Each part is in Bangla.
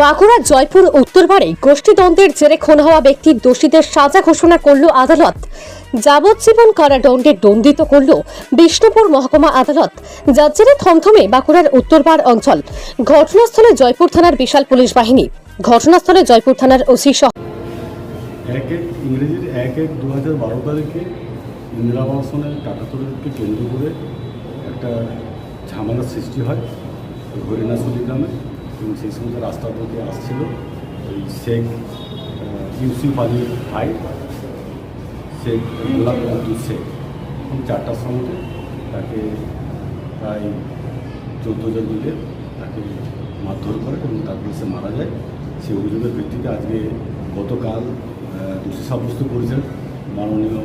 বাঁকুড়া, জয়পুর উত্তরপাড়ে গোষ্ঠীদ্বন্দ্বের জেরে খুন হওয়া ব্যক্তির দোষীদের সাজা ঘোষণা করল আদালত। যাবজ্জীবন কারাদণ্ডে দণ্ডিত করল বিষ্ণুপুর মহকুমা আদালত, যার জেরে থমথমে বাঁকুড়ার উত্তরপাড় অঞ্চল। ঘটনাস্থলে জয়পুর থানার বিশাল পুলিশ বাহিনী। ঘটনাস্থলে জয়পুর থানার ওসি সহ এক এক ইংরেজির এক এক দু হাজার বারো তারিখে ইন্দিরা আবাসনের টাকা তোলাকে কেন্দ্র করে একটা ঝামেলার সৃষ্টি হয় হরিণাশুলি গ্রামে। এবং সেই সময় রাস্তা থেকে আসছিল, ওই শেখ ইউসুফ আলীর ভাই, শেখ গোলাপ আব্দুল শেখ। এবং চারটার সময় তাকে প্রায় চোদ্দ জন মিলে তাকে মারধর করে এবং তারপরে সে মারা যায়। সেই অভিযোগের ভিত্তিতে আজকে গতকাল দোষী সাব্যস্ত করেছেন মাননীয়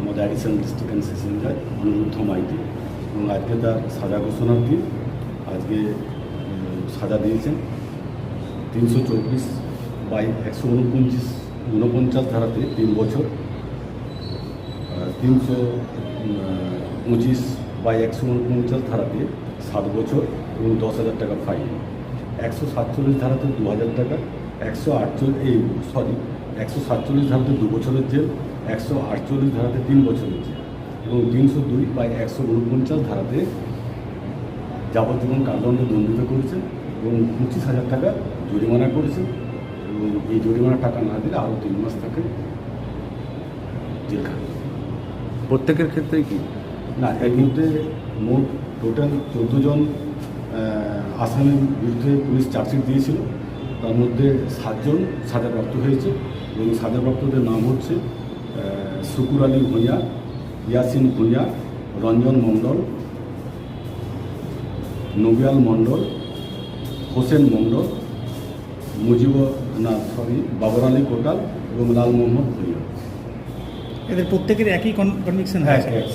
আমাদের additional district and session Anuruddha Maiti. এবং আজকে তার সাজা ঘোষণার দিন, আজকে সাজা দিয়েছেন। তিনশো চব্বিশ বাই একশো উনপঞ্চাশ উনপঞ্চাশ ধারাতে তিন বছর। তিনশো পঁচিশ বাই একশো উনপঞ্চাশ ধারাতে সাত বছর এবং দশ হাজার টাকা ফাইন। একশো সাতচল্লিশ ধারাতে দু হাজার টাকা, একশো আটচল্লিশ, এই, সরি, একশো সাতচল্লিশ ধারাতে দু বছরের জেল, একশো আটচল্লিশ ধারাতে তিন বছরের জেল এবং তিনশো দুই বাই একশো উনপঞ্চাশ ধারাতে যাবজ্জীবন কারাদণ্ডে দণ্ডিত করেছেন। এবং পঁচিশ হাজার টাকা জরিমানা করেছে। এবং এই জরিমানা টাকা না দিলে আরও তিন মাস তাকে জেল খাটবে প্রত্যেকের ক্ষেত্রে কি? না এর মধ্যে মোট টোটাল চোদ্দ জন আসামির বিরুদ্ধে পুলিশ চার্জশিট দিয়েছিল। তার মধ্যে সাতজন সাজাপ্রাপ্ত হয়েছে এবং সাজাপ্রাপ্তদের নাম হচ্ছে শুকুর আলী ভূঁইয়া ইয়াসিন ভূঁইয়া রঞ্জন মণ্ডল নবিয়াল মণ্ডল হোসেন মন্ডল মুজিব না সরি বাবর আলী কোটাল এবং লাল মোহাম্মদ ভূঁইয়া। এদের প্রত্যেকের একই কনভিকশন হ্যাঁ এক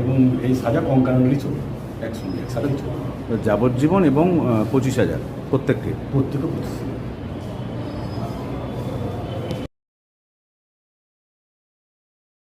এবং এই সাজা কনকারেন্টলি চলবে একসঙ্গে একসাথেই চলবে যাবজ্জীবন এবং পঁচিশ হাজার প্রত্যেককে? প্রত্যেকে প্রতিষ্ঠান